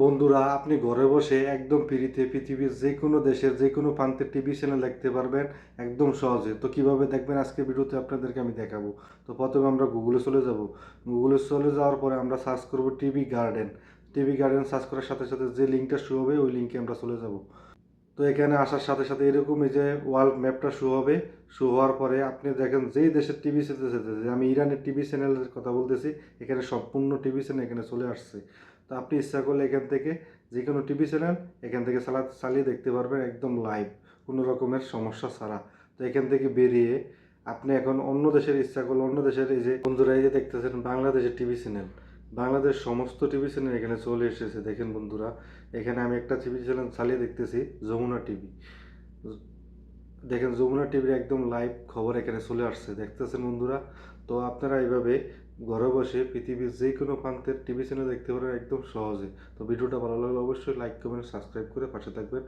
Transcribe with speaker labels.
Speaker 1: বন্ধুরা, আপনি ঘরে বসে একদম ফ্রিতে পৃথিবীর যে কোনো দেশের যে কোনো প্রান্তের টিভি চ্যানেল দেখতে পারবেন একদম সহজে। তো কীভাবে দেখবেন আজকে ভিডিওতে আপনাদেরকে আমি দেখাবো। তো প্রথমে আমরা গুগলে চলে যাব। গুগলে চলে যাওয়ার পরে আমরা সার্চ করব TV garden. TV garden search করার সাথে সাথে যে লিঙ্কটা শো হবে, ওই লিঙ্কে আমরা চলে যাব। তো এখানে আসার সাথে সাথে এরকম এই যে ওয়ার্ল্ড ম্যাপটা শো হবে। শো হওয়ার পরে আপনি দেখেন যেই দেশের টিভি চ্যানেল আমি ইরানের টিভি চ্যানেলের কথা বলতেছি, এখানে সম্পূর্ণ টিভি চ্যানেল এখানে চলে আসছে। তো আপনি ইচ্ছা করলে এখান থেকে যে কোনো টিভি চ্যানেল এখান থেকে চালা চালিয়ে দেখতে পারবেন একদম লাইভ কোনো রকমের সমস্যা ছাড়া। তো এখান থেকে বেরিয়ে আপনি এখন অন্য দেশের ইচ্ছা করলে, অন্য দেশের এই যে বন্ধুরা এই যে দেখতেছেন বাংলাদেশের টিভি চ্যানেল বাংলাদেশ সমস্ত টিভি চ্যানেল এখানে চলে এসেছে। দেখেন বন্ধুরা, এখানে আমি একটা টিভি চ্যানেল চালিয়ে দেখতেছি, যমুনা টিভি দেখেন যমুনা টিভির একদম লাইভ খবর এখানে চলে আসছে। দেখতেছেন বন্ধুরা? তো আপনারা এইভাবে ঘরে বসে পৃথিবীর যে কোনো প্রান্তের টিভি চ্যানেল দেখতে পারেন একদম সহজে। তো ভিডিওটা ভালো লাগলে অবশ্যই লাইক কমেন্ট সাবস্ক্রাইব করে পাশে থাকবেন।